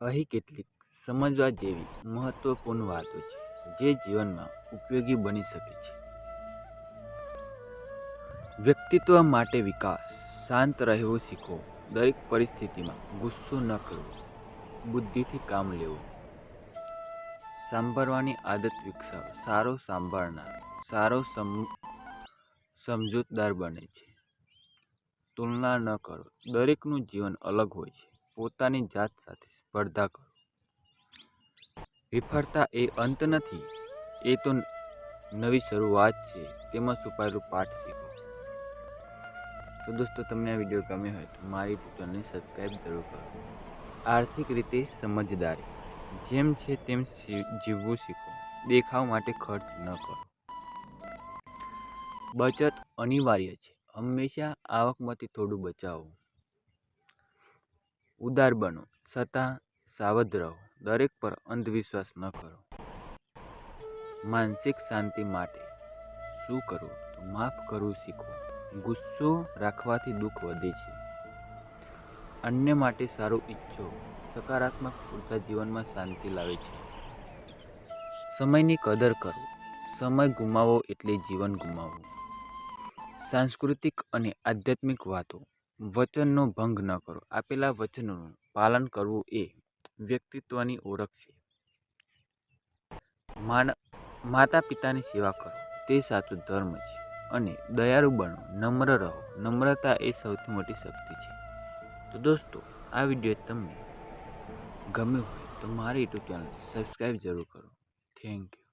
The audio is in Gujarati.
અહીં કેટલીક સમજવા જેવી મહત્વપૂર્ણ વાતો છે, જે જીવનમાં ઉપયોગી બની શકે છે. વ્યક્તિત્વ માટે વિકાસ, શાંત રહેવું શીખો દરેક પરિસ્થિતિમાં ગુસ્સો ન કરવો, બુદ્ધિથી કામ લેવું. સાંભળવાની આદત વિકસાવો, સારો સાંભળનાર, સારો સમ, સમજૂતદાર બને છે. તુલના ન કરો, દરેકનું જીવન અલગ હોય છે. પોતાની જાત સાથે સ્પર્ધા કરો. વિફળતા એ અંત નથી, એ તો નવી શરૂઆત છે, તેમાં છુપાયેલું પાઠ શીખો. તો દોસ્તો, તમને આ વીડિયો ગમ્યો હોય તો મારી ચેનલને સબસ્ક્રાઈબ જરૂર કરો. આર્થિક રીતે સમજદારી, જેમ છે તેમ જીવવું શીખો. દેખાવ માટે ખર્ચ ન કરો. બચત અનિવાર્ય છે. હંમેશા આવકમાંથી થોડું બચાવો. ઉદાર બનો. છતાં સાવધ રહો. દરેક પર અંધવિશ્વાસ ન કરો. માનસિક શાંતિ માટે શું કરવું? તો માફ કરવું શીખો. ગુસ્સો રાખવાથી દુઃખ વધે છે. અન્ય માટે સારું ઈચ્છો સકારાત્મક ઊર્જા જીવનમાં શાંતિ લાવે છે. સમયની કદર કરો. સમય ગુમાવો એટલે જીવન ગુમાવવું. સાંસ્કૃતિક અને આધ્યાત્મિક વાતો વચનનો ભંગ ન કરો. આપેલા વચનોનું પાલન કરવું એ વ્યક્તિત્વની ઓળખ છે. માતા પિતાની સેવા કરો. તે સાચું ધર્મ છે અને દયાળુ બનો. નમ્ર રહો. નમ્રતા એ સૌથી મોટી શક્તિ છે. તો દોસ્તો, આ વીડિયો તમને ગમ્યો હોય તો મારી યુટ્યુબ ચેનલ સબસ્ક્રાઈબ જરૂર કરો. Thank you.